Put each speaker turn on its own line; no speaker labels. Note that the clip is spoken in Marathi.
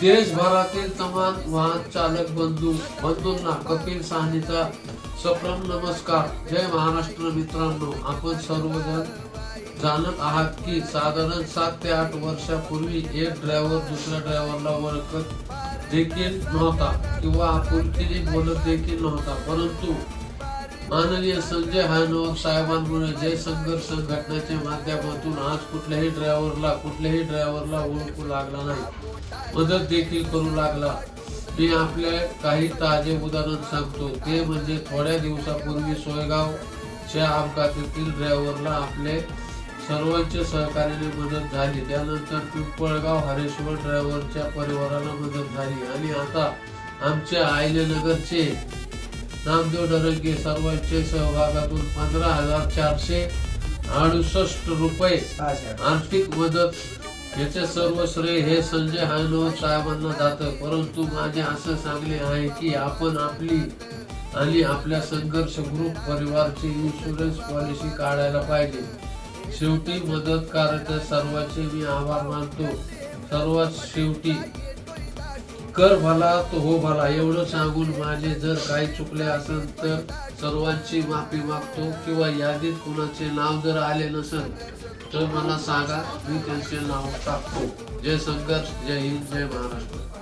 देशभरातील तमाम वाहन चालक बंधू बंधूंना कपिल साहनीचा सप्रम नमस्कार. जय महाराष्ट्र मित्रांनो आपण सर्वजण जाणत आहात की साधारण सात ते आठ वर्षापूर्वी एक ड्रायव्हर दुसऱ्या ड्रायव्हरला ओळखत देखील नव्हता किंवा आपुलकीने बोलत देखील नव्हता. परंतु माननीय संजय हानवक साहेबांमुळे जय संघर्ष संघटनेच्या माध्यमातून आज कुठल्याही ड्रायव्हरला कुठल्याही ड्रायव्हरला ओळखू लागला नाही मदत देखील करू लागला. मी आपले काही ताजे उदाहरण सांगतो. ते म्हणजे थोड्या दिवसापूर्वी सोयगावच्या अपघातातील ड्रायव्हरला आपले सर्वांच्या सहकार्याने मदत झाली. त्यानंतर पिंपळगाव हरेश्वर ड्रायव्हरच्या परिवाराला मदत झाली. आणि आता आमच्या आयलेनगरचे नामदेव डरंगे सर्वांचे सहभागातून पंधरा हजार चारशे अडुसष्ट रुपये आर्थिक मदत याचे सर्व श्रेय हे संजय हायनोत साहेबांना जातं. परंतु माझे असं सांगणे आहे की आपण आपली आणि आपल्या संघर्ष ग्रुप परिवारची इन्शुरन्स पॉलिसी काढायला पाहिजे. शेवटी मदत करायच्या सर्वांचे मी आभार मानतो. सर्वात शेवटी कर भला तो हो भला. एवढं सांगून माझे जर काही चुकले असेल तर सर्वांची माफी मागतो किंवा यादीत कुणाचे नाव जर आले नसेल तर मला सांगा मी त्यांचे नाव टाकतो. जय संघर्ष जय हिंद जय महाराष्ट्र.